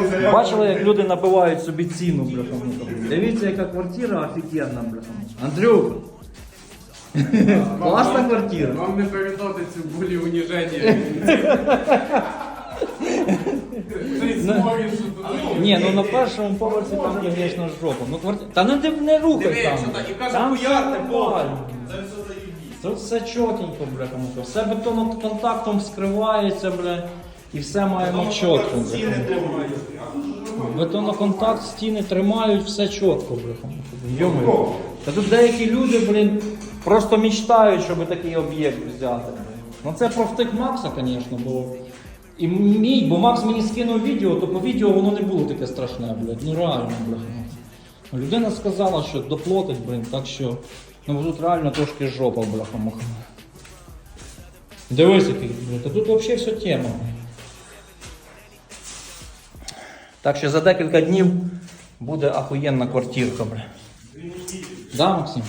Заявлений. Бачили, як люди набивають собі ціну, бляха. Дивіться, яка квартира офігенна, бляха. Андрюха. Класна квартира. Вам не передати цю болі уніження. Цей сморід, що тут. Ні, ну на першому поверсі там, звісно, жопа. Ну, кварти... Та не, див- не рухай Диви, там. що так, і каже, там все Бог. нормально. Це все чотенько, бля, кому-то. Все бетоноконтактом вскривається, бля, і все маємо чітко, бля. Бетоноконтакт, стіни тримають, все чітко, бля. кому-то. Та тут деякі люди, блін, просто мечтають, щоб такий об'єкт взяти. Ну це про втик Макса, звісно, бо. І мій, бо Макс мені скинув відео, то по відео воно не було таке страшне, блядь. Ну реально, блядь. Ну, Людина сказала, що доплатить, блін, так що ну тут реально трошки жопа, бляха муха. Дивись, який, блядь, та тут взагалі все тема. Так що за декілька днів буде ахуєнна квартирка, бля. Да, Максим?